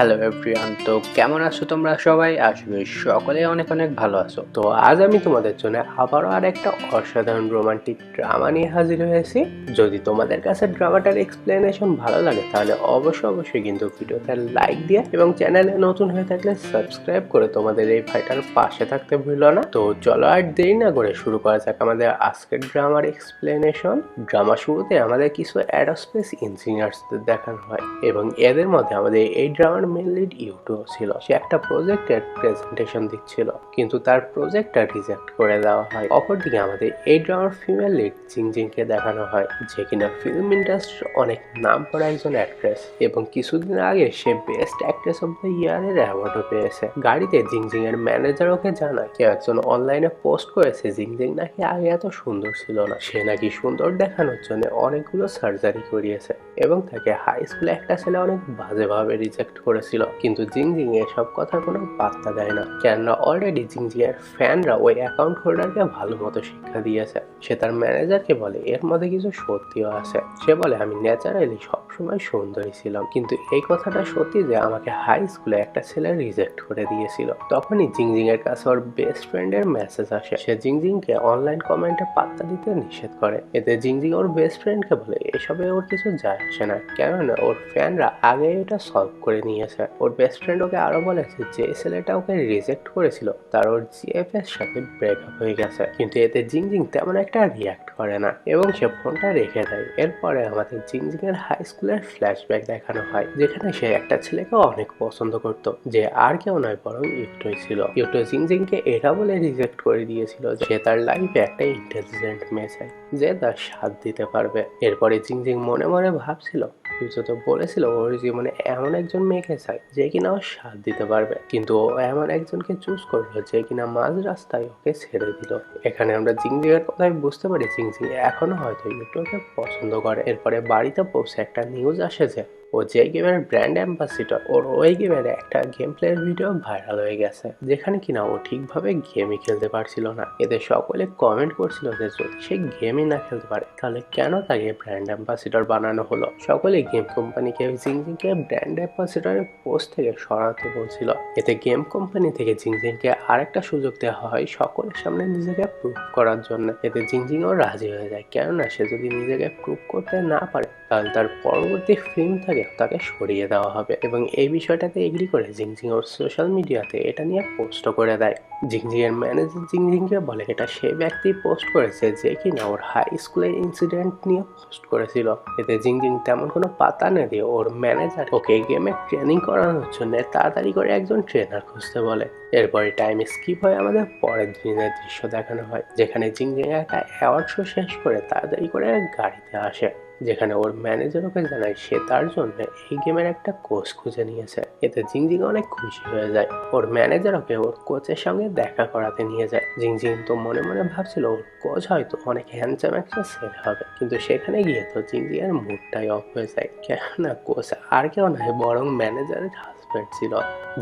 Hello everyone তো কেমন আছো তোমরা সবাই? আসবে সকলে অনেক অনেক ভালো আছো। তো আজ আমি তোমাদের জন্য আবারও আর একটা অসাধারণ রোমান্টিক ড্রামা নিয়ে হাজির হয়েছি। যদি তোমাদের কাছে ড্রামাটার এক্সপ্লেনেশন ভালো লাগে, তাহলে অবশ্যই অবশ্যই কিন্তু ভিডিওতে লাইক দিয়ে এবং চ্যানেলে নতুন হয়ে থাকলে সাবস্ক্রাইব করে তোমাদের এই ভাইটার পাশে থাকতে ভুলো না। তো চলো আর দেরি না করে শুরু করা যাক আমাদের আজকের ড্রামার এক্সপ্লেনেশন ড্রামা শুরুতে আমাদের কিছু অ্যারোস্পেস ইঞ্জিনিয়ার্সদের দেখানো হয় এবং এদের মধ্যে আমাদের এই ড্রামার মেন লিড ইউটিউব ছিল। সে একটা প্রজেক্টের প্রেজেন্টেশন দিচ্ছিল, কিন্তু তার প্রজেক্টটা রিজেক্ট করে দেওয়া হয়। অপরদিকে আমাদের এই ড্রামার ফিমেল লিড জিংজিংকে দেখানো হয়, যে কিনা ফিল্ম ইন্ডাস্ট্রির অনেক নাম করা একজন অ্যাক্ট্রেস এবং কিছুদিন আগে সে বেস্ট অ্যাক্ট্রেস অফ দ্য ইয়ারের অ্যাওয়ার্ডও পেয়েছে। গাড়িতে জিংজিং এর ম্যানেজার ওকে জানায় কেউ একজন অনলাইনে পোস্ট করেছে জিংজিং নাকি আগে এত সুন্দর ছিল না। সে নাকি সুন্দর দেখানোর জন্য অনেকগুলো সার্জারি করিয়েছে, এবং তাকে হাই স্কুলে একটা ছেলে অনেক বাজেভাবে রিজেক্ট করেছিল। কিন্তু জিংজিং এসব কথার কোনো পাত্তা দেয় না। কেননা অলরেডি জিংজিং এর ফ্যানরা ওই অ্যাকাউন্ট হোল্ডারকে ভালো মতো শিক্ষা দিয়েছে। সে তার ম্যানেজারকে বলে, এর মধ্যে কিছু সত্যিও আছে। সে বলে, আমি ন্যাচারালি সবসময় সুন্দরী ছিলাম। কিন্তু এই কথাটা সত্যি যে আমাকে হাই স্কুলে একটা ছেলে রিজেক্ট করে দিয়েছিল। তখনই জিংজিং এর কাছে ওর বেস্ট ফ্রেন্ডের মেসেজ আসে। সে জিংজিংকে অনলাইন কমেন্টে পাত্তা দিতে নিষেধ করে। এতে জিংজিং ওর বেস্ট ফ্রেন্ডকে বলে, এসবে ওর কিছু আসে না। কেননা ওর ফ্যানরা আগে এটা সলভ করে নিয়েছে। ওর বেস্ট ফ্রেন্ড ওকে আরও বলেছে, যে ছেলেটা ওকে রিজেক্ট করেছিল, তার ওর জিএফ এর সাথে ব্রেকআপ হয়ে গেছে। কিন্তু এতে জিংজিং তেমন একটা রিয়াক্ট করে না এবং সে ফোনটা রেখে দেয়। এরপরে আমাদের জিংজিং এর হাই স্কুলের ফ্ল্যাশব্যাক দেখানো হয়, যেখানে সে একটা ছেলেকে অনেক পছন্দ করত, যে আর কেউ নয় বরং ইউটোই ছিল। ইউটো জিংজিংকে এটা বলে রিজেক্ট করে দিয়েছিল যে তার লাইফে একটা ইন্টেলিজেন্ট মেয়ে চাই যে তার সাথ দিতে পারবে। এরপরে জিংজিং মনে মনে ভাবছিল ইউটো তো বলেছিল ওর জীবনে এমন একজন মেয়েকে চাই যে কিনা ওর সাথ দিতে পারবে। কিন্তু ও এমন একজনকে চুজ করল যে কিনা মাঝ রাস্তায় ওকে ছেড়ে দিল। এখানে আমরা জিংজিংয়ের কথাই বুঝতে পারি জিংজিং এখনও হয়তো ইউটিউবকে পছন্দ করে। এরপরে বাড়িতে পৌঁছে একটা নিউজ আসে যে ও যে গেমের ব্র্যান্ড অ্যাম্বাসিডর ওর ওই গেমের একটা গেম প্লের ভিডিও ভাইরাল হয়ে গেছে, যেখানে কিনা ও ঠিকভাবে গেমই খেলতে পারছিল না। এতে সকলে কমেন্ট করছিল যে যদি সে গেমই না খেলতে পারে, তাহলে কেন তাকে ব্র্যান্ড অ্যাম্বাসিডর বানানো হলো? সকলে গেম কোম্পানিকে জিংজিংকে ব্র্যান্ড অ্যাম্বাসিডরের পোস্ট থেকে সরাতে বলছিল। এতে গেম কোম্পানি থেকে জিংজিংকে আরেকটা সুযোগ দেওয়া হয় সকলের সামনে নিজেকে প্রুভ করার জন্য। এতে জিংজিংও রাজি হয়ে যায়, কেননা সে যদি নিজেকে প্রুভ করতে না পারে তাহলে তার পরবর্তী ফিল্ম থেকে তাকে সরিয়ে দেওয়া হবে এবং এই বিষয়টাতে এগ্রি করে জিংজিং ওর সোশ্যাল মিডিয়াতে এটা নিয়ে পোস্টও করে দেয়। জিংজিং এর ম্যানেজার জিংজিংকে বলে, এটা সে ব্যক্তি পোস্ট করেছে যে কিনা ওর হাই স্কুলের ইনসিডেন্ট নিয়ে পোস্ট করেছিল। এতে জিংজিং তেমন কোনো পাতা না দিয়ে ওর ম্যানেজার ওকে গেমে ট্রেনিং করানোর জন্য তাড়াতাড়ি করে একজন ট্রেনার খুঁজতে বলে। এরপরে টাইম স্কিপ হয়ে আমাদের পরের দিনের দৃশ্য দেখানো হয়, যেখানে জিংজিং একটা অ্যাওয়ার্ড শো শেষ করে তাড়াতাড়ি করে গাড়িতে আসে। যেখানে ওর ম্যানেজার ওকে জানায় সে তার জন্য এই গেমের একটা কোচ খুঁজে নিয়েছে এতে জিংজিং অনেক খুশি হয়ে যায়। ওর ম্যানেজার ওকে ওর কোচের সঙ্গে দেখা করাতে নিয়ে যায়। জিংজিং তো মনে মনে ভাবছিল, ওর কোচ হয়তো অনেক হ্যান্ডসাম একটা ছেলে হবে। কিন্তু সেখানে গিয়ে তো জিংজিং এর মুডটাই অফ হয়ে যায়। কেননা কোচ আর কেউ নয়, বরং ম্যানেজারের হাজব্যান্ড ছিল।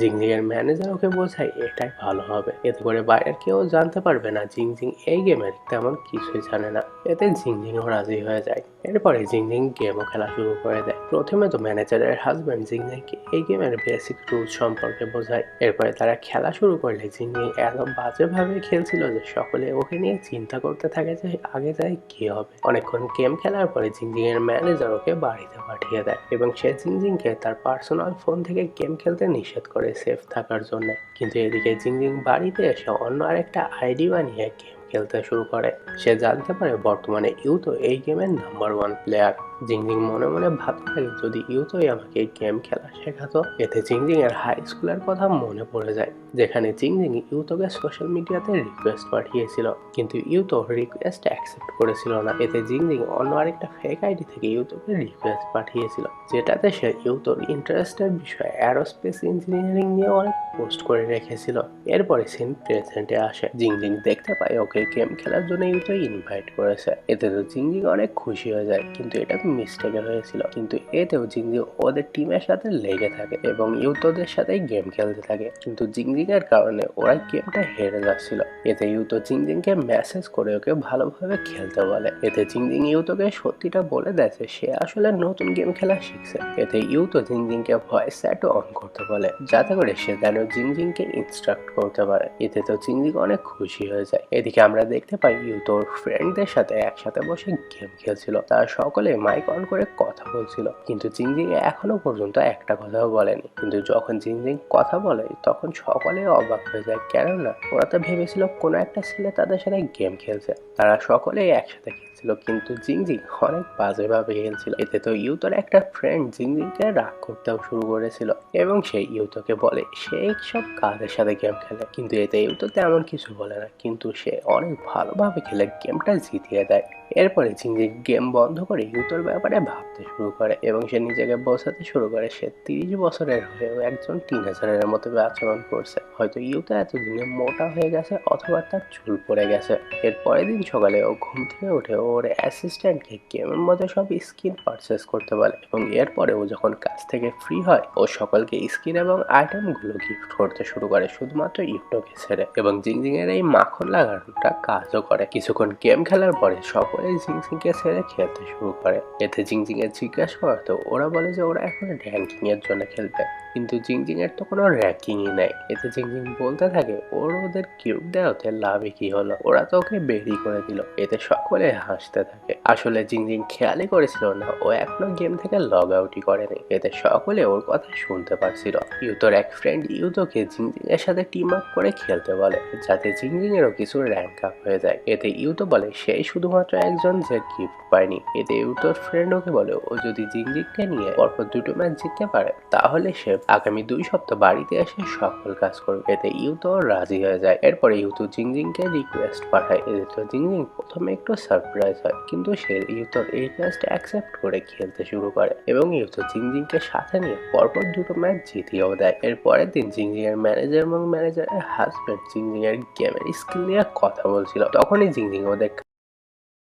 জিংজিং এর ম্যানেজার ওকে বোঝায়, এটাই ভালো হবে। এতে করে বাইরের কেউ জানতে পারবে না, জিংজিং এই গেমের তেমন কিছুই জানে না। এতে জিংজিংও রাজি হয়ে যায়। এরপরে জিংজিং গেমও খেলা শুরু করে দেয়। প্রথমে তো ম্যানেজারের হাজব্যান্ড জিংজিংকে এই গেমের বেসিক রুলস সম্পর্কে বোঝায়। এরপরে তারা খেলা শুরু করলে জিংজিং এত বাজেভাবে খেলছিল যে সকলে ওকে নিয়ে চিন্তা করতে থাকে যে আগে যায় কি হবে। অনেকক্ষণ গেম খেলার পরে জিংজিং এর ম্যানেজার ওকে বাড়িতে পাঠিয়ে দেয় এবং সে জিংজিংকে তার পার্সোনাল ফোন থেকে গেম খেলতে নিষেধ করে সেফ থাকার জন্য। কিন্তু এদিকে জিংজিং বাড়িতে এসে অন্য আরেকটা আইডি বানিয়ে গেম খেলতে শুরু করে। সে জানতে পারে বর্তমানে ইউ তো এই গেমের নাম্বার ওয়ান প্লেয়ার জিংজিং মনে মনে ভাবতে থাকে, যদি ইউতোই আমাকে গেম খেলা শেখাতো। এতে জিংজিং এর হাই স্কুলের কথা মনে পড়ে যায়, যেখানে জিংজিং ইউতোকে সোশ্যাল মিডিয়াতে রিকোয়েস্ট পাঠিয়েছিল। কিন্তু ইউতো রিকোয়েস্ট অ্যাকসেপ্ট করেছিল না। এতে জিংজিং অন্য আরেকটা ফেক আইডি থেকে ইউতোকে রিকোয়েস্ট পাঠিয়েছিল, যেটাতে সে ইউতোর ইন্টারেস্টের বিষয়ে অ্যারোস্পেস ইঞ্জিনিয়ারিং নিয়ে অনেক পোস্ট করে রেখেছিল। এরপরে সিন প্রেজেন্টে আসে। জিংজিং দেখতে পায়, ওকে গেম খেলার জন্য ইউতো ইনভাইট করেছে। এতে তো জিংজিং অনেক খুশি হয়ে যায়, কিন্তু এটা মিস্টেকে হয়েছিল কিন্তু এতেও জিংজিং ওদের টিমের সাথে লেগে থাকে এবং ইউতোদের সাথেই গেম খেলতে থাকে। কিন্তু জিংজিং এর কারণে ওরা গেমটা হেরে যাচ্ছিল। এতে ইউতো জিংজিংকে মেসেজ করে ওকে ভালোভাবে খেলতে বলে। এতে জিংজিং ইউতোকে সত্যিটা বলে দেয় যে সে আসলে নতুন গেম খেলা শিখছে। এতে ইউতো জিংজিংকে ভয়েস চ্যাট অন করতে বলে, যাতে করে সে যেন জিংজিংকে ইনস্ট্রাক্ট করতে পারে। এতে তো জিংজিং অনেক খুশি হয়ে যায়। এদিকে আমরা দেখতে পাই ইউতোর ফ্রেন্ডদের সাথে একসাথে বসে গেম খেলছিল। তারা সকলে মাইক করে কথা বলছিল। কিন্তু জিংজিং এখনও পর্যন্ত একটা কথাও বলেনি। কিন্তু যখন জিংজিং কথা বলে, তখন সকলে অবাক হয়ে যায়। কেননা, ওরা তো ভেবেছিল কোনো একটা ছেলে তাদের সাথে গেম খেলছে। তারা সকলেই একসাথে খেলছিল, কিন্তু জিংজিং অনেক বাজেভাবে খেলছিল। এতে তো ইউতোর একটা ফ্রেন্ড জিংজিংকে রাগ করতেও শুরু করেছিল। এবং সে ইউতোকে বলে, সে সব কাজের সাথে গেম খেলে? কিন্তু এতে ইউতো তেমন কিছু বলে না। কিন্তু সে অনেক ভালোভাবে খেলে, গেমটা জিতিয়ে দেয়। এরপরে জিংজিং গেম বন্ধ করে ইউতোর ব্যাপারে ভাবতে শুরু করে এবং সে নিজেকে বোঝাতে শুরু করে। সে তিরিশ বছরের হয়েও একজন টিনেজারের মতো আচরণ করছে। হয়তো ইউতো এতদিনে মোটা হয়ে গেছে অথবা তার চুল পড়ে গেছে। এর পরের দিন সকালে ও ঘুম থেকে উঠে ওর অ্যাসিস্ট্যান্টকে গেমের মধ্যে সব স্কিন পারচেস করতে বলে এবং এরপরে ও যখন কাজ থেকে ফ্রি হয়, ও সকলকে স্কিন এবং আইটেমগুলো গিফট করতে শুরু করে, শুধুমাত্র ইউটোকে ছেড়ে। এবং জিংজিং এর এই মাখন লাগানোটা কাজও করে। কিছুক্ষণ গেম খেলার পরে সকলে জিংজিংকে ছেড়ে খেলতে শুরু করে। এতে ঝিংঝিংয়ের জিজ্ঞাসা করতো ওরা বলে যে ওরা এখন র্যাঙ্কিংয়ের জন্য খেলবে। কিন্তু জিংজিং এর তো কোনো র্যাঙ্কিংই নাই। এতে জিংজিং বলতে থাকে, ওর ওদের কিউব দেওয়াতে লাভে কি হলো? ওরা তো ওকে বেরি করে দিল। এতে সকলে হাসতে থাকে। আসলে জিংজিং খেয়ালই করেছিল না, ও এখনও গেম থেকে লগ আউটই করেনি। এতে সকলে ওর কথা শুনতে পারছিল। ইউতোর এক ফ্রেন্ড ইউতোকে জিংজিং এর সাথে টিম আপ করে খেলতে বলে, যাতে জিংজিং এরও কিছু র্যাঙ্ক আপ হয়ে যায়। এতে ইউতো বলে, সে শুধুমাত্র একজন যে গিফট পায়নি। এতে ইউতোর ফ্রেন্ড ওকে বলে, ও যদি জিংজিংকে নিয়ে পরপর দুটো ম্যাচ জিততে পারে, তাহলে সে আগামী দুই সপ্তাহ বাড়িতে এসে সকল কাজ করবে। এতে ইউতো রাজি হয়ে যায়। এরপরে ইউতো জিংজিংকে রিকোয়েস্ট পাঠায়। এতে তো জিংজিং প্রথমে একটু সারপ্রাইজ হয়, কিন্তু সে ইউতোর রিকোয়েস্ট অ্যাকসেপ্ট করে খেলতে শুরু করে এবং ইউতো জিংজিংকে সাথে নিয়ে পরপর দুটো ম্যাচ জিতিয়েও দেয়। এর পরের দিন জিংজিং এর ম্যানেজার এবং ম্যানেজারের হাজব্যান্ড জিংজিং এর গেমের স্কিল নিয়ে কথা বলছিল। তখনই জিংজিং ওদের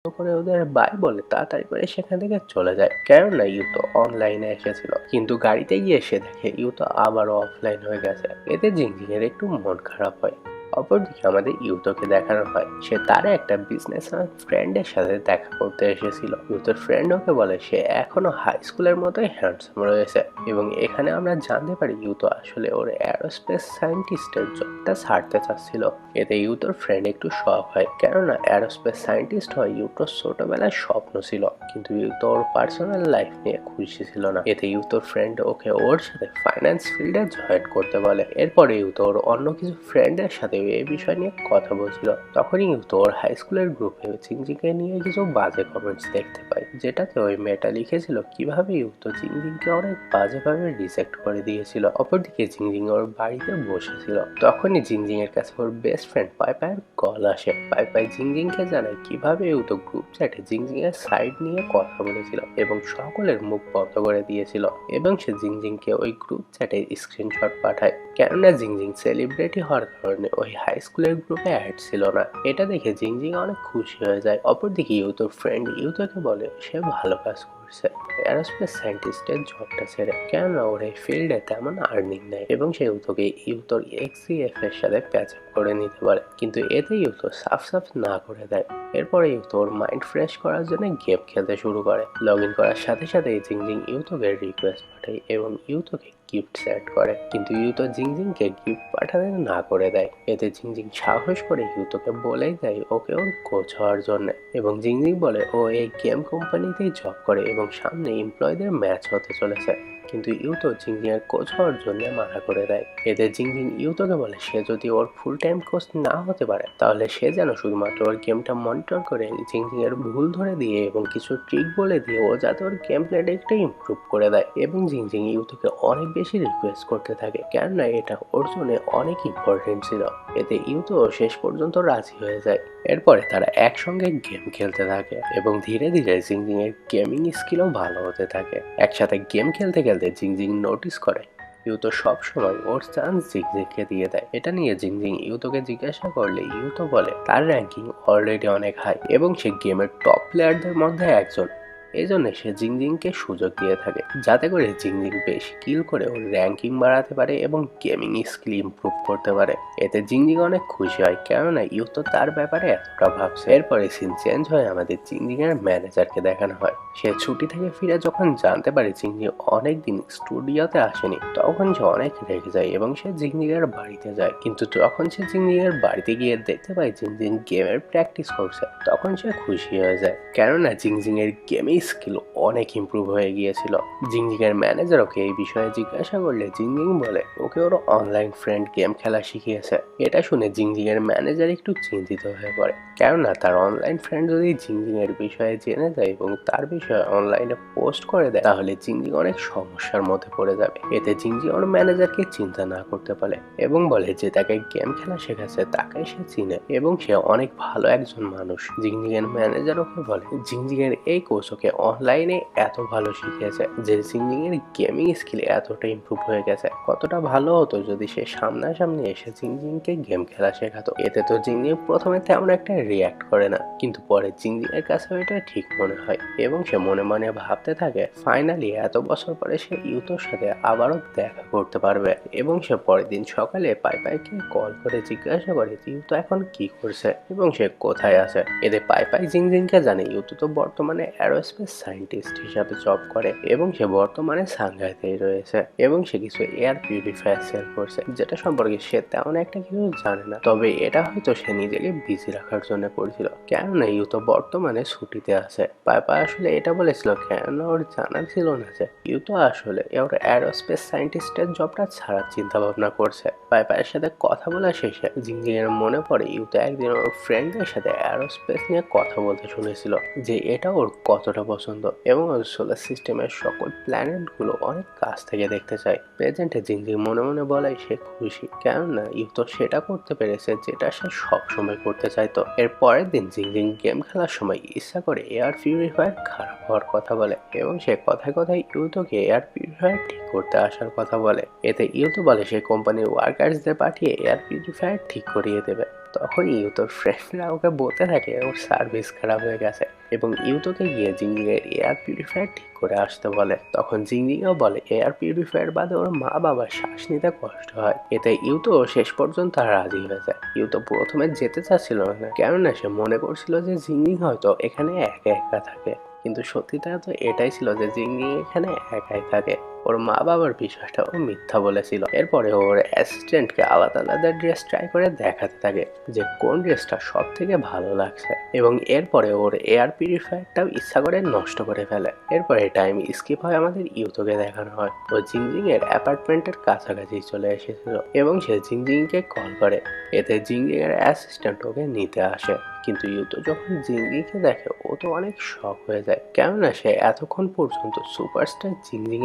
করে ওদের বাই বলে তাড়াতাড়ি করে সেখান থেকে চলে যায়। কেননা ইউতো অনলাইনে এসেছিল। কিন্তু গাড়িতে গিয়ে সে দেখে ইউতো আবারও অফলাইন হয়ে গেছে। এতে এর একটু মন খারাপ হয়। অপরদিকে আমাদের ইউতোকে দেখানো হয়। সে তার একটা বিজনেস ফ্রেন্ডের সাথে দেখা করতে এসেছিল। ইউতোর ফ্রেন্ড ওকে বলে, সে এখনও হাই স্কুলের মতোই হ্যান্ডসাম রয়েছে। এবং এখানে আমরা জানতে পারি ইউতো আসলে ওর অ্যারোস্পেস সায়েন্টিস্টের জবটা ছাড়তে চাচ্ছিল। এতে ইউতোর ফ্রেন্ড একটু শখ হয়। কেননা অ্যারোস্পেস সায়েন্টিস্ট হয় ইউটোর ছোটবেলায় স্বপ্ন ছিল, কিন্তু ইউতো ওর পার্সোনাল লাইফ নিয়ে খুশি ছিল না। এতে ইউতোর ফ্রেন্ড ওকে ওর সাথে ফাইন্যান্স ফিল্ডে জয়েন করতে বলে। এরপরে ইউতো ওর অন্য কিছু ফ্রেন্ডের সাথে এই বিষয় নিয়ে কথা বলছিল। তখনই ইউতো ওর হাই স্কুলের গ্রুপে চিংচিংকে নিয়ে কিছু বাজে কমেন্টস দেখতে পাই, যেটাতে ওই মেয়েটা লিখেছিল, কীভাবে ইউতো চিংচিংকে অনেক বাজেভাবে রিজেক্ট করে দিয়েছিল? অপরদিকে জিংজিং ওর বাড়িতে বসেছিল। তখনই জিংজিং এর কাছে ওর বেস্ট ফ্রেন্ড পাই পায়ের কল আসে। পাই পাই জিংজিংকে জানায়, কীভাবে ইউতো গ্রুপ চ্যাটে জিংজিং এর সাইড নিয়ে কথা বলেছিল এবং সকলের মুখ বন্ধ করে দিয়েছিল? এবং সে জিংজিংকে ওই গ্রুপ চ্যাটে স্ক্রিনশট পাঠায়। কেননা জিংজিং সেলিব্রিটি হওয়ার কারণে ওই হাই স্কুলের গ্রুপে অ্যাড ছিল না। এটা দেখে জিংজিং অনেক খুশি হয়ে যায়। অপরদিকে ইউতোর ফ্রেন্ড ইউতোকে বলে, সে ভালো কাজ করছে। অ্যারোস্পেস সায়েন্টিস্টের জবটা ছেড়ে। কেননা ওর এই ফিল্ডে তেমন আর্নিং নেই এবং সে ইউতোকে ইউতোর এক্সিএফ এর সাথে প্যাচ আপ করে নিতে পারে। কিন্তু এতে ইউতো সাফ সাফ না করে দেয়। এরপরে ইউতো ওর মাইন্ড ফ্রেশ করার জন্য গেম খেলতে শুরু করে। লগ ইন করার সাথে সাথে জিংজিং ইউতোকে রিকোয়েস্ট পাঠায় এবং ইউতোকে গিফট সেট করে। কিন্তু ইউতো জিংজিংকে গিফট পাঠাতে না করে দেয়। এতে জিংজিং সাহস করে ইউতোকে বলে দেয় ওকে ওর কোচ হওয়ার জন্য। এবং জিংজিং বলে, ও এই গেম কোম্পানিতেই জব করে এবং সামনে এমপ্লয়ীদের ম্যাচ হতে চলেছে। কিন্তু ইউতো জিংজিং এর কোচ হওয়ার জন্য মানা করে দেয়। এতে জিংজিং ইউতোকে বলে, সে যদি ওর ফুল টাইম কোচ না হতে পারে, তাহলে সে যেন শুধুমাত্র ওর গেমটা মনিটর করে জিংজিং এর ভুল ধরে দিয়ে এবং কিছু ট্রিক বলে দিয়ে ও যাতে ওর গেম প্লেটা একটু ইমপ্রুভ করে দেয় এবং জিংজিং ইউতোকে অনেক বেশি রিকোয়েস্ট করতে থাকে, কেননা এটা ওর জন্য অনেক ইম্পর্টেন্ট ছিল। এতে ইউতো শেষ পর্যন্ত রাজি হয়ে যায়। এরপরে তারা একসঙ্গে গেম খেলতে থাকে এবং ধীরে ধীরে জিংজিং এর গেমিং স্কিলও ভালো হতে থাকে। একসাথে গেম খেলতে খেলতে জিংজিং নোটিস করে। ইউতো সবসময় ওর চান্স জিংজিংকে দিয়ে দেয়। এটা নিয়ে জিংজিং ইউতোকে জিজ্ঞাসা করলে ইউতো বলে, তার র্যাঙ্কিং অলরেডি অনেক হাই এবং সে গেমের টপ প্লেয়ারদের মধ্যে একজন। এই সে জিংজিংকে সুযোগ দিয়ে থাকে, যাতে করে জিংজিং বেশি কিল করে ওর র্যাঙ্কিং বাড়াতে পারে এবং গেমিং স্কিল ইমপ্রুভ করতে পারে। এতে জিংজিং অনেক খুশি হয়, কেননা ইউ তো তার ব্যাপারে এতটা ভাবছে এরপরে সিন চেঞ্জ হয়ে আমাদের জিংজিং এর ম্যানেজারকে দেখানো হয়। সে ছুটি থেকে ফিরে যখন জানতে পারে জিংজি অনেকদিন স্টুডিওতে আসেনি, তখন সে অনেক রেগে যায় এবং সে জিংজিং এর বাড়িতে যায়। কিন্তু যখন সে জিংজিং এর বাড়িতে গিয়ে দেখতে পায় জিংজিং গেমের প্র্যাকটিস করছে, তখন সে খুশি হয়ে যায়। কেননা জিংজিং এর গেমিং স্কিল অনেক ইমপ্রুভ হয়ে গিয়েছিল। জিংজিং এর ম্যানেজার ওকে এই বিষয়ে জিজ্ঞাসা করলে জিংজিং বলে, ওকে ওর অনলাইন ফ্রেন্ড গেম খেলা শিখিয়েছে। এটা শুনে জিংজিং এর ম্যানেজার একটু চিন্তিত হয়ে পড়ে। কেননা তার অনলাইন ফ্রেন্ড যদি জিংজিং এর বিষয়ে জেনে যায় এবং তার বিষয়ে অনলাইনে পোস্ট করে দেয়, তাহলে জিংজিং অনেক সমস্যার মধ্যে পড়ে যাবে। এতে জিংজিং ওর ম্যানেজারকে চিন্তা না করতে পারে এবং বলে যে তাকে গেম খেলা শেখাচ্ছে, তাকে সে চিনে এবং সে অনেক ভালো একজন মানুষ। জিংজিং এর ম্যানেজার ওকে বলে জিংজিং এর এই কোচ ওকে অনলাইনে এত ভালো শিখিয়েছে যে এর গেমিং স্কিল এতটা ইমপ্রুভ হয়ে গেছে। কতটা ভালো হতো যদি সে সামনাসামনি এসে জিংজিংকে গেম খেলা শেখাতো। এতে তো জিংজিং প্রথমে তেমন একটা রিয়াক্ট করে না, কিন্তু পরে জিংজিং এর কাছে এটা ঠিক মনে হয়। এবং সে মনে মনে ভাবতে থাকে ফাইনালি এত বছর পরে সে ইউতোর সাথে আবারও দেখা করতে পারবে। এবং সে পরের দিন সকালে পাই পাইকে কল করে জিজ্ঞাসা করে ইউতো এখন কি করছে? এবং সে কোথায় আছে? এতে পাই পাই জিংজিংকে জানে, ইউতো তো বর্তমানে অ্যারোস্পেস সায়েন্টিস্ট হিসাবে জব করে এবং সে বর্তমানে সাংঘাইতেই রয়েছে এবং সে কিছু এয়ার পিউরিফায়ার সেল করছে, যেটা সম্পর্কে সে তেমন একটা কিছু জানে না। তবে এটা হয়তো সে নিজেকে বিজি রাখার জন্য করেছিল। কেননা ইউতো বর্তমানে ছুটিতে আছে। পাইপা আসলে এটা বলেছিল, কেন ওর জানা ছিল না যে ইউতো আসলে ওর অ্যারোস্পেস সায়েন্টিস্টের জবটা ছাড়ার চিন্তা ভাবনা করছে। পাইপায়ের সাথে কথা বলা শেষে জিংজিংয়ের মনে পড়ে ইউ তো একদিন ওর ফ্রেন্ডদের সাথে অ্যারোস্পেস নিয়ে কথা বলতে শুনেছিল যে এটা ওর কতটা পছন্দ এবং সোলার সিস্টেমের সকল প্ল্যানেটগুলো অনেক কাছ থেকে দেখতে চায়। প্রেজেন্টে জিংজিং মনে মনে বলাই সে খুশি, কেননা ইউতো সেটা করতে পেরেছে যেটা সে সবসময় করতে চাইতো। এর পরের দিন জিংজিং গেম খেলার সময় ইচ্ছা করে এয়ার পিউরিফায়ার খারাপ হওয়ার কথা বলে এবং সে কথায় কথায় ইউতোকে এয়ার পিউরিফায়ার ঠিক করতে আসার কথা বলে। এতে ইউতো বলে সে কোম্পানির ওয়ার্কার্সদের পাঠিয়ে এয়ার পিউরিফায়ার ঠিক করিয়ে দেবে। তখন ইউতোর ফ্রেন্ডরা ওকে বলতে থাকে, ওর সার্ভিস খারাপ হয়ে গেছে। এবং ইউতোকে গিয়ে জিংজিংয়ের এয়ার পিউরিফায়ার ঠিক করে আসতে বলে। তখন জিংজিংও বলে, এয়ার পিউরিফায়ার বাদে ওর মা বাবার শ্বাস নিতে কষ্ট হয়। এতে ইউতো শেষ পর্যন্ত রাজি হয়ে যায় ইউতো প্রথমে যেতে চাচ্ছিল না, কেননা সে মনে করছিল যে জিংজিং হয়তো এখানে একা একা থাকে। কিন্তু সত্যিটা তো এটাই ছিল যে জিংজিং এখানে একাই থাকে। ওর মা বাবার বিশ্বাসটা ও মিথ্যা বলেছিল। এরপরে ওর অ্যাসিস্ট্যান্টকে আলাদা আলাদা ড্রেস ট্রাই করে দেখাতে থাকে যে কোন ড্রেসটা সব থেকে ভালো লাগছে। এবং এরপরে ওর এয়ার পিউরিফায়ারটাও ইচ্ছা করে নষ্ট করে ফেলে। এরপরে টাইম স্কিপ হয় আমাদের ইউতোকে দেখানো হয়। ও জিংজিং এর অ্যাপার্টমেন্টের কাছাকাছি চলে এসেছিল এবং সে জিংজিংকে কল করে। এতে জিংজিং এর অ্যাসিস্ট্যান্ট ওকে নিতে আসে। কিন্তু ইউতো যখন জিঙ্গিকে দেখে, ও তো অনেক শখ হয়ে যায়। কেননা, সে এতক্ষণ পর্যন্ত সুপারস্টার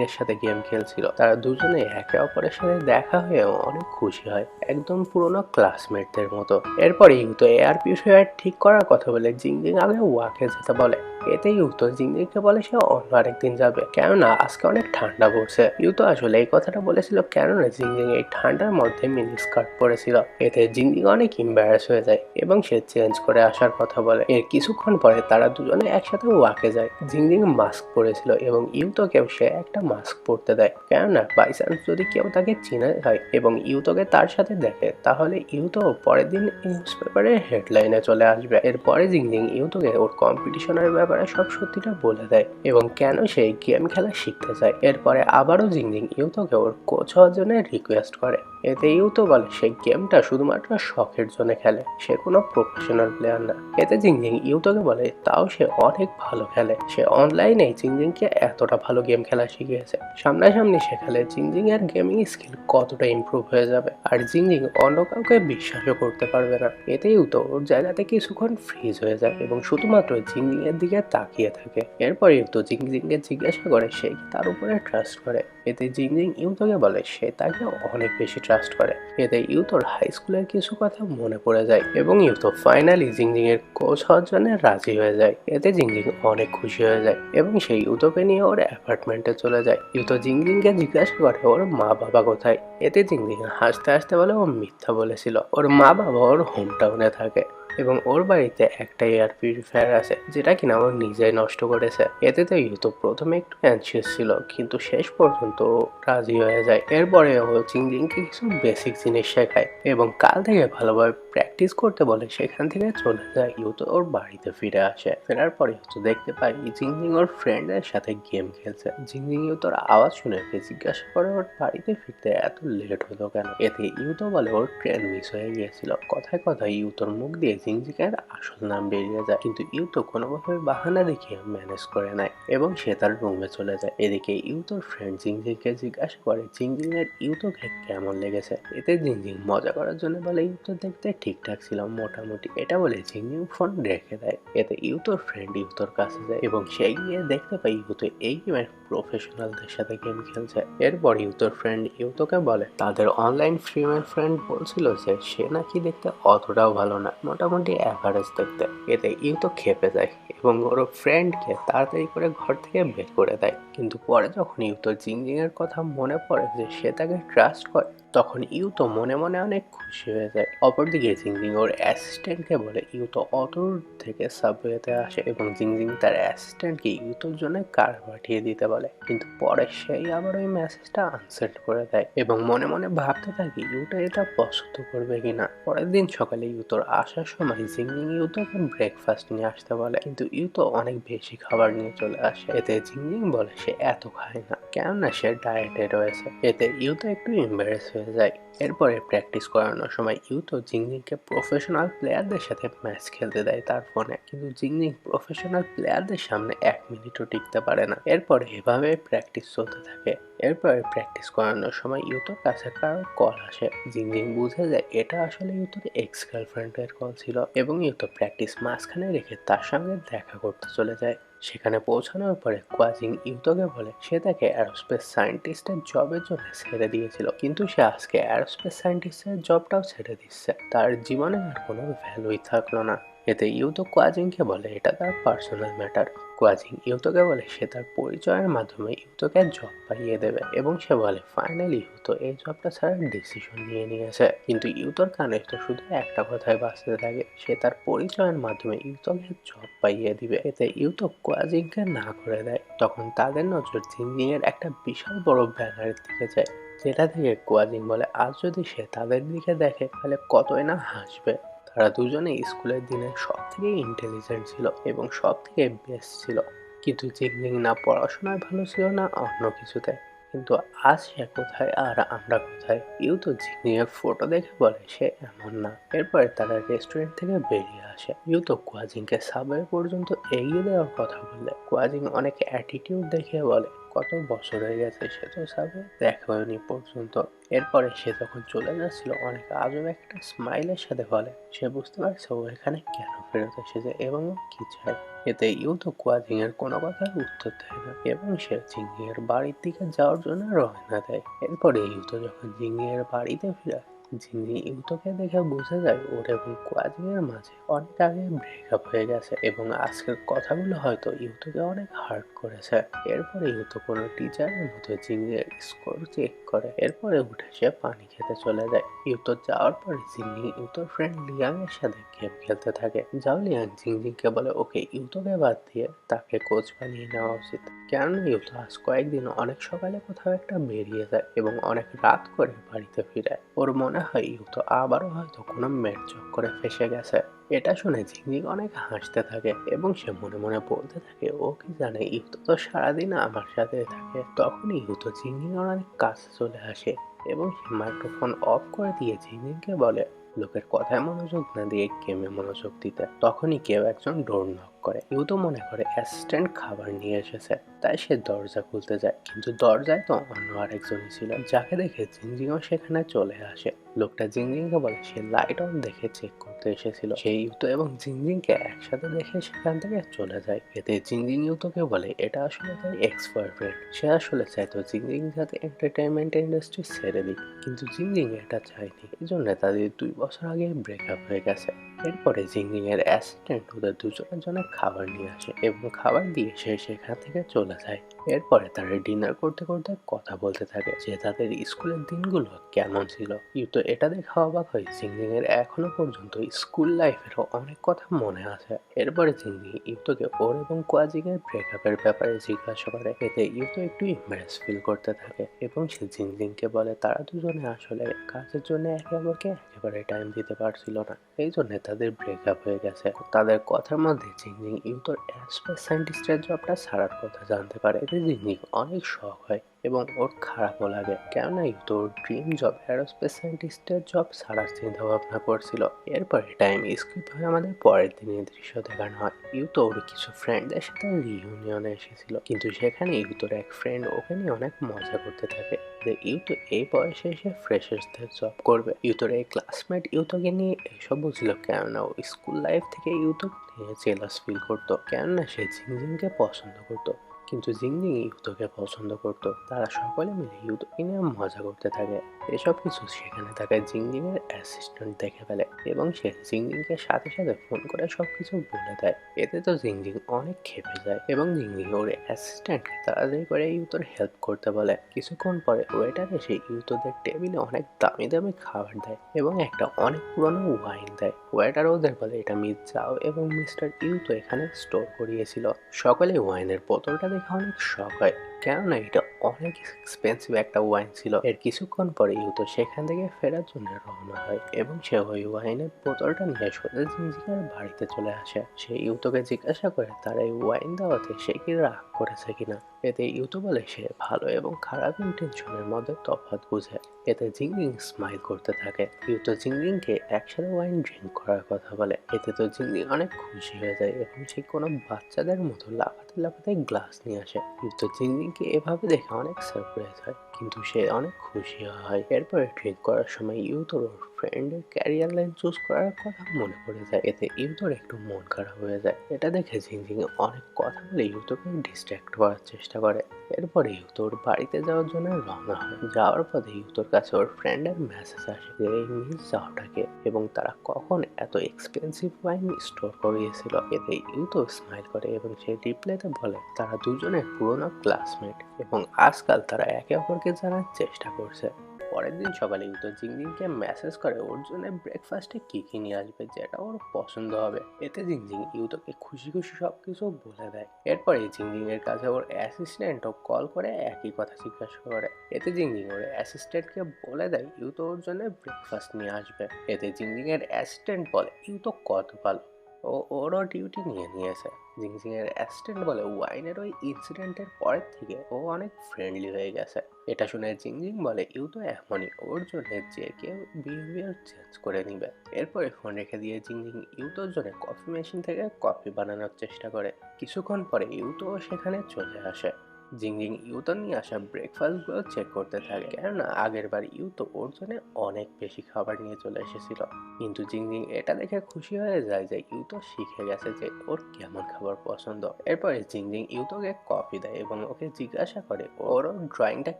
এর সাথে গেম খেলছিল। তারা দুজনে একে অপরের সাথে দেখা হয়ে অনেক খুশি হয়, একদম পুরনো ক্লাসমেটদের মতো। এরপর ইউতো এয়ার পিউরিফায়ার ঠিক করার কথা বলে জিংজিং আগে ওয়াকে যেতে বলে। এতে ইউতো জিংজিংকে বলে সে অন্য আরেকদিন যাবে। কেননা আজকে অনেক ঠান্ডা পড়ছে। ইউতো আসলে এই কথাটা বলেছিল কেননা জিংজিং এই ঠান্ডার মধ্যে মিনি স্কার্ট পরেছিল। এতে জিংজিং অনেক ইম্বারাস হয়ে যায় এবং সে চেঞ্জ করে আসার কথা বলে। এর কিছুক্ষণ পরে তারা দুজনে একসাথে ওয়াকে যায়। জিংজিং মাস্ক পরেছিল এবং ইউতোকেও সে একটা মাস্ক পরতে দেয়। কেননা বাই চান্স যদি কেউ তাকে চিনে হয় এবং ইউতোকে তার সাথে দেখে, তাহলে ইউতো পরের দিন নিউজ পেপারে হেডলাইনে চলে আসবে। এরপরে জিংজিং ইউতোকে ওর কম্পিটিশনের ব্যাপারে সব সত্যিটা বলে দেয় এবং কেন সে গেম খেলা শিখতে চায়। এরপরে আবারও জিংজিং ইউতোকে ওর কোচ হওয়ার জন্য রিকোয়েস্ট করে। এতে ইউতো বলে সে গেমটা শুধুমাত্র শখের জন্য খেলে, সে কোনো প্রফেশনাল প্লেয়ার না। এতে জিংজিং ইউতোকে বলে তাও সে অনেক ভালো খেলে। সে অনলাইনে জিংজিংকে এতটা ভালো গেম খেলা শিখিয়েছে। সামনাসামনি সে খেলে জিংজিং এর গেমিং স্কিল কতটা ইমপ্রুভ হয়ে যাবে আর জিংজিং অন্য কাউকে বিশ্বাসও করতে পারবে না। এতে ইউতো ওর জায়গাতে কিছুক্ষণ ফ্রিজ হয়ে যায় এবং শুধুমাত্র জিংজিং এর দিকে তাকিয়ে থাকে। এরপর ইউতো জিংজিংকে জিজ্ঞাসা করে, সে তার উপরে ট্রাস্ট করে? এতে জিংজিং ইউতোকে বলে, সে তাকে অনেক বেশি ট্রাস্ট করে। এতে ইউতোর হাই স্কুলের কিছু কথা মনে পড়ে যায় এবং ইউতো ফাইনালি জিংজিং এর কোচ হওয়ার জন্য রাজি হয়ে যায়। এতে জিংজিং অনেক খুশি হয়ে যায় এবং সেই ইউতোকে নিয়ে ওর অ্যাপার্টমেন্টে চলে যায়। ইউতো জিংজিংকে জিজ্ঞাসা করে, ওর মা বাবা কোথায়? এতে জিংজিং হাসতে হাসতে বলে, ও মিথ্যা বলেছিল। ওর মা বাবা ওর হোম টাউনে থাকে। এবং ওর বাড়িতে একটা এয়ার পিউরিফায়ার আছে, যেটা কিনা ও নিজেই নষ্ট করেছে। এতে তো ইউতো প্রথমে একটু অ্যানসিয়াস ছিল, কিন্তু শেষ পর্যন্ত রাজি হয়ে যায়। এরপরে ও চিংজিংকে কিছু বেসিক জিনিস শেখায় এবং কাল থেকে ভালোভাবে প্র্যাকটিস করতে বলে, সেখান থেকে চলে যায়। ইউতো ওর বাড়িতে ফিরে আসে। ফেরার পরে ইউতো দেখতে পাই জিংজিং ওর ফ্রেন্ডের সাথে গেম খেলছে। জিংজিং ইউতোর আওয়াজ শুনে জিজ্ঞাসা করে, ওর বাড়িতে ফিরতে এত লেট হলো কেন? এতে ইউতো বলে ওর ট্রেন মিস হয়ে গিয়েছিল। কথায় কথায় ইউতোর মুখ দিয়ে জিংজিংয়ের আসল নাম বেরিয়ে যায়। কিন্তু ইউতো কোনোভাবে বাহানা দেখিয়ে ম্যানেজ করে নেয় এবং সে তার রুমে চলে যায়। এদিকে ইউতোর ফ্রেন্ড জিংজিংকে জিজ্ঞাসা করে জিংজিং এর ইউতোকে কেমন লেগেছে? এতে জিংজিং মজা করার জন্য বলে ইউতো দেখতে ঠিকঠাক ছিলাম মোটামুটি। এটা বলে জিংজিং ফোন রেখে দেয়। এতে ইউতোর ফ্রেন্ড ইউতোর কাছে যায় এবং সে গিয়ে দেখতে পায় ইউতো এই গেমের প্রফেশনালদের সাথে গেম খেলছে। এরপর ইউতোর ফ্রেন্ড ইউতোকে বলে, তাদের অনলাইন ফ্রিমের ফ্রেন্ড বলছিল যে, সে নাকি দেখতে অতটাও ভালো না, মোটামুটি অ্যাভারেজ দেখতে। এতে ইউতো খেপে যায় এবং ওর ফ্রেন্ডকে তাড়াতাড়ি করে ঘর থেকে বের করে দেয়। কিন্তু পরে যখন ইউতো জিংজিং এর কথা মনে পড়ে যে, সে তাকে ট্রাস্ট করে তখন ইউ তো মনে মনে অনেক খুশি হয়ে যায়। অপরদিকে জিংজিং ওর অ্যাসিস্ট্যান্টকে বলে ইউ তো অতর থেকে সাবওয়েতে আসে এবং জিংজিং তার অ্যাসিস্ট্যান্টকে ইউতোর জন্য কার পাঠিয়ে দিতে বলে। কিন্তু পরে সেই আবার ওই মেসেজটা আনসেন্ড করে দেয় এবং মনে মনে ভাবতে থাকে ইউটা এটা পছন্দ করবে কিনা? পরের দিন সকালে ইউতোর আসার সময় জিংজিং ইউতোকে ব্রেকফাস্ট নিয়ে আসতে বলে। কিন্তু ইউতো অনেক বেশি খাবার নিয়ে চলে আসে। এতে জিংজিং বলে, সে এত খায় না। কেননা সে ডায়েটে রয়েছে। এতে ইউতো একটু ইম্বারেস হয়ে যায়। এরপরে প্র্যাকটিস করানোর সময় ইউতো জিংজিংকে প্রফেশনাল প্লেয়ারদের সাথে ম্যাচ খেলতে দেয়। তার ফোনে কিন্তু জিংজিং প্রফেশনাল প্লেয়ারদের সামনে এক মিনিটও টিকতে পারে না। এরপর এভাবে প্র্যাকটিস চলতে থাকে। এরপরে প্র্যাকটিস করানোর সময় ইউতোর কাছে কারও কল আসে। জিংজিং বুঝে যায় এটা আসলে ইউতোর এক্স গার্লফ্রেন্ডের কল ছিল এবং ইউতো প্র্যাকটিস মাঝখানে রেখে তার সঙ্গে দেখা করতে চলে যায়। সেখানে পৌঁছানোর পরে কোয়াজিং ইউতোকে বলে, সে তাকে অ্যারোস্পেস সায়েন্টিস্টের জবের জন্য ছেড়ে দিয়েছিল, কিন্তু সে আজকে অ্যারোস্পেস সায়েন্টিস্টের জবটাও ছেড়ে দিচ্ছে। তার জীবনে আর কোনো ভ্যালুই থাকল না। এতে ইউতো কোয়াজিংকে বলে, এটা তার পার্সোনাল ম্যাটার কোয়াজিং ইউতোকে বলে, সে তার পরিচয়ের মাধ্যমে ইউতোকে জব পাইয়ে দেবে এবং সে বলে ফাইনালি ইউতো এই জবটা ছাড়ার ডিসিশন নিয়ে নিয়েছে। কিন্তু ইউতোর কানে তো শুধু একটা কথাই বাঁচতে থাকে, সে তার পরিচয়ের মাধ্যমে ইউতোকে জব পাইয়ে দিবে। এতে ইউতো কোয়াজিংকে না করে দেয়। তখন তাদের নজর জিংজিং এর একটা বিশাল বড় ব্যানারের দিকে যায়, যেটা থেকে কোয়াজিং বলে, আজ যদি সে তাদের দিকে দেখে, তাহলে কতই না হাসবে? তারা দুজনে স্কুলের দিনে সব থেকে ইন্টেলিজেন্ট ছিল এবং সব থেকে বেস্ট ছিল। কিন্তু জিংজিং না পড়াশোনায় ভালো ছিল না, অন্য কিছুতে। কিন্তু আজ সে কোথায় আর আমরা কোথায়? ইউ তো জিংজিংয়ের ফটো দেখে বলে সে এমন না। এরপরে তারা রেস্টুরেন্ট থেকে বেরিয়ে আসে। ইউ তো কোয়াজিংকে সাবওয়ে পর্যন্ত এগিয়ে দেওয়ার কথা বললে। কোয়াজিং অনেক অ্যাটিটিউড দেখিয়ে বলে কত বছর হয়ে গেছে সে তো সাবে দেখা হয়নি পর্যন্ত। এরপরে সে যখন চলে যাচ্ছিল, অনেক আজব একটা স্মাইলের সাথে বলে, সে বুঝতে পারছে ও এখানে কেন ফেরত এসেছে? এবং কি চায়? এতে ইউ তো কুয়াজিং এর কোনো কথার উত্তর দেয় না, এবং সে জিঙ্গি এর বাড়ির দিকে যাওয়ার জন্য রওনা দেয়। এরপরে ইউ তো যখন জিঙ্গি এর বাড়িতে ফিরে জিনি ইউতোকে দেখে বুঝে যায়, ওর এবং কোয়াজিংয়ের মাঝে অনেক আগে ব্রেকআপ হয়ে গেছে এবং আজকের কথাগুলো হয়তো ইউতোকে অনেক হার্ট করেছে। এরপরে ইউতো কোনো টিচারের মতো জিংয়ের স্কোর চেক করে, এরপরে উঠে সে পানি খেতে চলে যায়। ইউতো যাওয়ার পরে জিনি ইউতোর ফ্রেন্ড লিয়াং এর সাথে গেম খেলতে থাকে, যাও লিয়াং, জিংজিংকে বলে, ওকে ইউতোকে বাদ দিয়ে তাকে কোচ বানিয়ে নেওয়া উচিত। কেন ইউতো আজ কয়েকদিন অনেক সকালে কোথাও একটা বেরিয়ে যায় এবং অনেক রাত করে বাড়িতে ফিরে। ওর মনে হয় ইউতো আবারও হয়তো কোনো মেট মেয়ের চক্করে ফেসে গেছে। এটা শুনে ঝিংঝিং অনেক হাসতে থাকে এবং সে মনে মনে বলতে থাকে, ও কি জানে ইউতো তো সারাদিন আমার সাথে থাকে। তখন ইউতো ঝিংঝিং অনেক কাছে চলে আসে এবং সে মাইক্রোফোন অফ করে দিয়ে ঝিংঝিংকে বলে, লোকের কথায় মনোযোগ না দিয়ে গেমে মনোযোগ দিতে। তখনই কেউ একজন ডোর নক করে। ইউ তো মনে করে, অ্যাসিস্ট্যান্ট খাবার নিয়ে এসেছে। তাই সে দরজা খুলতে যায়, কিন্তু দরজায় তো অন্য আরেকজনই ছিল, যাকে দেখে জিংজিংও সেখানে চলে আসে। লোকটা জিংজিংকে বলে, সে লাইট অন দেখে চেক করতে এসেছিল। সেই ইউতো এবং জিংজিংকে একসাথে দেখে সেখান থেকে চলে যায়। এতে জিংজিং ইউতোকে বলে, এটা আসলে তার এক্স বয়ফ্রেন্ড সে আসলে চাইতো জিংজিং যাতে এন্টারটেনমেন্ট ইন্ডাস্ট্রি ছেড়ে দিক। কিন্তু জিংজিং এটা চায়নি। এই জন্য তাদের দুই বছর আগে ব্রেকআপ হয়ে গেছে। এরপরে জিংজিং এর অ্যাসিস্ট্যান্ট ওদের দুজনের জন্য খাবার নিয়ে আসে এবং খাবার দিয়ে সে সেখান থেকে চলে যায়। এরপরে তারা ডিনার করতে করতে কথা বলতে থাকে যে তাদের স্কুলের দিনগুলো কেমন ছিল। ইউতো এটা দেখে অবাক হয় জিংজিং এর এখনও পর্যন্ত স্কুল লাইফের অনেক কথা মনে আছে। এরপরে জিংজিং ইউতোকে ওর এবং কোয়াজিকের ব্রেকআপের ব্যাপারে জিজ্ঞাসা করে। এতে ইউতো একটু ইম্বারেস ফিল করতে থাকে এবং সে জিংজিংকে বলে, তারা দুজনে আসলে কাজের জন্য একে অপরকে একেবারে টাইম দিতে পারছিল না। এই জন্য তাদের ব্রেকআপ হয়ে গেছে। তাদের কথার মধ্যে জিংজিং ইউতোর অ্যাসপেস সায়েন্টিস্টের জবটা ছাড়ার কথা জানতে পারে। এতে জিংজিং অনেক শখ হয়। এবং ওর খারাপও লাগে। কেননা ওর ড্রিম জব অ্যারোস্পেস সায়েন্টিস্টের জব ছাড়ার চিন্তা ভাবনা করছিল। এরপরে টাইম স্কিপ হয়ে আমাদের পরের দিনের দৃশ্য দেখানো হয়। ইউতো ওর কিছু ফ্রেন্ডদের সাথে রিউনিয়নে এসেছিল। কিন্তু সেখানে ইউতোর এক ফ্রেন্ড ওকে নিয়ে অনেক মজা করতে থাকে। যে ইউতো এই বয়সে এসে ফ্রেশার্সদের জব করবে। ইউতোর এই ক্লাসমেট ইউতোকে নিয়ে এসব বুঝলো কেননা ও স্কুল লাইফ থেকে ইউতো নিয়ে জেলাস ফিল করতো। কেননা সে জিংজিংকে পছন্দ করতো। কিন্তু জিংজিং ইউতোকে পছন্দ করত। তারা সকলে মিলে ইউতোকে নিয়ে মজা করতে থাকে। এসব কিছু সেখানে থাকা জিংজিং এর অ্যাসিস্ট্যান্ট দেখে ফেলে এবং সে জিংজিংকে সাথে সাথে ফোন করে সবকিছু বলে দেয়। এতে তো জিংজিং অনেক খেপে যায় এবং জিংজিং ওর অ্যাসিস্ট্যান্টকে তাড়াতাড়ি করে ইউতোর হেল্প করতে বলে। কিছুক্ষণ পরে ওয়েটার এসে ইউতোদের টেবিলে অনেক দামি দামি খাবার দেয় এবং একটা অনেক পুরনো ওয়াইন দেয়। ওয়েটার ওদের বলে, এটা মিস যাও এবং মিস্টার ইউতো এখানে স্টোর করিয়েছিল। সকলে ওয়াইনের বোতলটা দেখে অনেক শখ হয়। কেননা এটা অনেক এক্সপেন্সিভ একটা ওয়াইন ছিল। এর কিছুক্ষণ পরে ইউতো সেখান থেকে ফেরার জন্য রওনা হয় এবং সে ওই ওয়াইনের বোতলটা নিয়ে সোজা জিঞ্জিকার বাড়িতে চলে আসে। সে ইউতোকে জিজ্ঞাসা করে, তার এই ওয়াইন দেওয়াতে সে কি রাগ করেছে কিনা? এতে ইউতো বলে, সে ভালো এবং খারাপ ইন্টেনশনের মধ্যে তফাৎ বুঝে। এতে জিংজিং স্মাইল করতে থাকে। ইউতো জিংজিংকে একসাথে ওয়াইন ড্রিঙ্ক করার কথা বলে। এতে তো জিংজিং অনেক খুশি হয়ে যায় এবং সে কোনো বাচ্চাদের মতো লাফাতে গ্লাস নিয়ে আসে। তো জিংজিংকে এভাবে দেখে অনেক সারপ্রাইজ হয়। কিন্তু সে অনেক খুশি হয়। এরপরে ড্রিঙ্ক করার সময় ইউতোর ফ্রেন্ডের ক্যারিয়ার লাইন চুজ করার কথা মনে পড়ে যায়। এতে ইউতোর একটু মন খারাপ হয়ে যায়। এটা দেখে ঝিংঝিং অনেক কথা বলে ইউতোকে ডিস্ট্র্যাক্ট করার চেষ্টা করে। এরপরে ইউতোর বাড়িতে যাওয়ার জন্য রওনা হয়। যাওয়ার পথে ইউতোর কাছে ওর ফ্রেন্ডের মেসেজ আসে যে, এই মিস যাওয়াটাকে এবং তারা কখন এত এক্সপেন্সিভ ওয়াইন স্টোর করিয়েছিল। এতে ইউতো স্মাইল করে এবং সে রিপ্লাইতে বলে, তারা দুজনের পুরনো ক্লাসমেট এবং আজকাল তারা একে অপরকে জানার চেষ্টা করছে। পরের দিন সকালে ইউতো জিংজিংকে মেসেজ করে ওর জন্য ব্রেকফাস্টে কী কী নিয়ে আসবে যেটা ওর পছন্দ হবে। এতে জিংজিং ইউতোকে খুশি খুশি সব কিছু বলে দেয়। এরপরে জিংজিং এর কাছে ওর অ্যাসিস্ট্যান্টও কল করে একই কথা জিজ্ঞাসা করে। এতে জিংজিং ওর অ্যাসিস্ট্যান্টকে বলে দেয়, ইউতো ওর জন্য ব্রেকফাস্ট নিয়ে আসবে। এতে জিংজিং এর অ্যাসিস্ট্যান্ট বলে, ইউতো কত ভালো। ও, ওরও ডিউটি নিয়ে নিয়েছে। জিংজিংয়ের অ্যাসিস্ট্যান্ট বলে, ওয়াইনের ওই ইনসিডেন্টের পরের থেকে ও অনেক ফ্রেন্ডলি হয়ে গেছে। এটা শুনে জিংজিং বলে, ইউ তো এমনই ওর জন্য যে কেউ বিহেভিয়ার চেঞ্জ করে নিবে। এরপরে ফোন রেখে দিয়ে জিংজিং ইউতোর জন্য কফি মেশিন থেকে কফি বানানোর চেষ্টা করে। কিছুক্ষণ পরে ইউতো সেখানে চলে আসে। জিংজিং ইউতো নিয়ে আসা ব্রেকফাস্টগুলো চেক করতে থাকে। কেননা আগের বার ইউতো ওর জন্য অনেক বেশি খাবার নিয়ে চলে এসেছিল। কিন্তু জিংজিং এটা দেখে খুশি হয়ে যায় যে ইউতো শিখে গেছে যে ওর কেমন খাবার পছন্দ। এরপরে জিংজিং ইউতোকে কফি দেয় এবং ওকে জিজ্ঞাসা করে ওর ড্রয়িংটা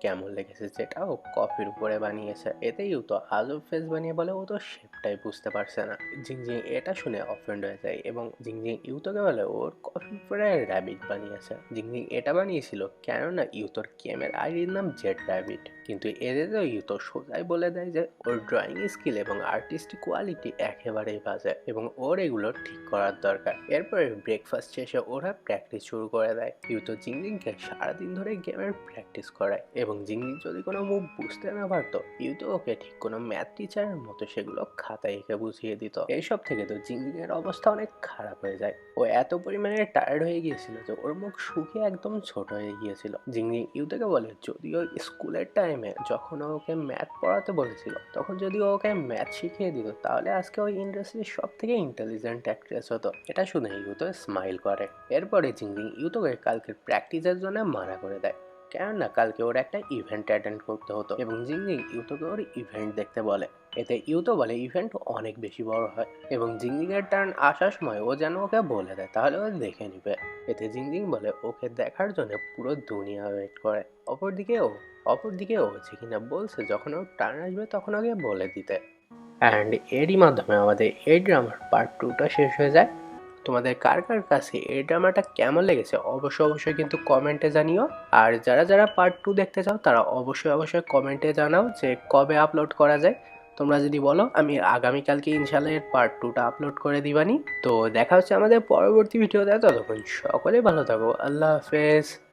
কেমন লেগেছে যেটা ও কফির উপরে বানিয়েছে। এতে ইউতো আজব ফেস বানিয়ে বলে ও তো শেপটাই বুঝতে পারছে না। জিংজিং এটা শুনে অফেন্ড হয়ে যায় এবং জিংজিং ইউতোকে বলে ওর কফির উপরে র্যাবিট বানিয়েছে। জিংজিং এটা বানিয়েছিল কেননা ইউতোর গেমের আইডির নাম জেড র্যাবিট। কিন্তু এদেরও ইউতো সোজাই বলে দেয় যে, ওর ড্রয়িং স্কিল এবং আর্টিস্টিক কোয়ালিটি একেবারেই বাজে এবং ওর এগুলো ঠিক করার দরকার। এরপরে ব্রেকফাস্ট শেষে ওরা প্র্যাকটিস শুরু করে দেয়। ইউতো জিংজিংকে সারাদিন ধরে গেমের প্র্যাকটিস করায় এবং জিংজিং যদি কোনো মুভ বুঝতে না পারতো, ইউতো ওকে ঠিক কোনো ম্যাথ টিচারের মতো সেগুলো খাতায় এঁকে বুঝিয়ে দিত। এইসব থেকে তো জিংজিং এর অবস্থা অনেক খারাপ হয়ে যায়। ও এত পরিমাণে টায়ার্ড হয়ে গিয়েছিল যে ওর মুখ শুকিয়ে একদম ছোট হয়ে গিয়েছিল জিংজিং ইউতোকে বলে যদিও স্কুলের টাইমে যখন ওকে ম্যাথ পড়াতে বলেছিল, তখন যদি ওকে ম্যাথ শিখিয়ে দিত, তাহলে আজকে ওই ইন্ডাস্ট্রির সব থেকে ইন্টেলিজেন্ট অ্যাক্ট্রেস হতো। এটা শুনে ইউতো স্মাইল করে। এরপরে জিংজিং ইউতোকে কালকে প্র্যাকটিসের জন্য মানা করে দেয়। কেননা কালকে ওর একটা ইভেন্ট অ্যাটেন্ড করতে হতো এবং জিংজিং ইউতোকে ওর ইভেন্ট দেখতে বলে। এতে ইউতো বলে ইভেন্ট অনেক বেশি বড় হয় এবং জিংজিংয়ের টার্ন আসার সময় ও যেন ওকে বলে দেয়, তাহলে ও দেখে নিবে। এতে জিংজিং বলে ওকে দেখার জন্য পুরো দুনিয়া ওয়েট করে। অপরদিকে ও অপরদিকে ও যে কিনা বলছে যখন ওর টার্ন আসবে তখন ওকে বলে দিতে। অ্যান্ড এরই মাধ্যমে আমাদের এই ড্রামার পার্ট টুটা শেষ হয়ে যায়। তোমাদের কার কার কাছে এই ড্রামাটা কেমন লেগেছে? অবশ্যই অবশ্যই কিন্তু কমেন্টে জানিও। আর যারা যারা পার্ট টু দেখতে চাও, তারা অবশ্যই অবশ্যই কমেন্টে জানাও যে কবে আপলোড করা যায়। তোমরা যদি বলো, আমি আগামীকালকে ইনশাল্লাহ এর পার্ট টুটা আপলোড করে দিবানি। তো দেখা হচ্ছে আমাদের পরবর্তী ভিডিওতে। ততক্ষণ সকলে ভালো থাকো। আল্লাহ হাফেজ।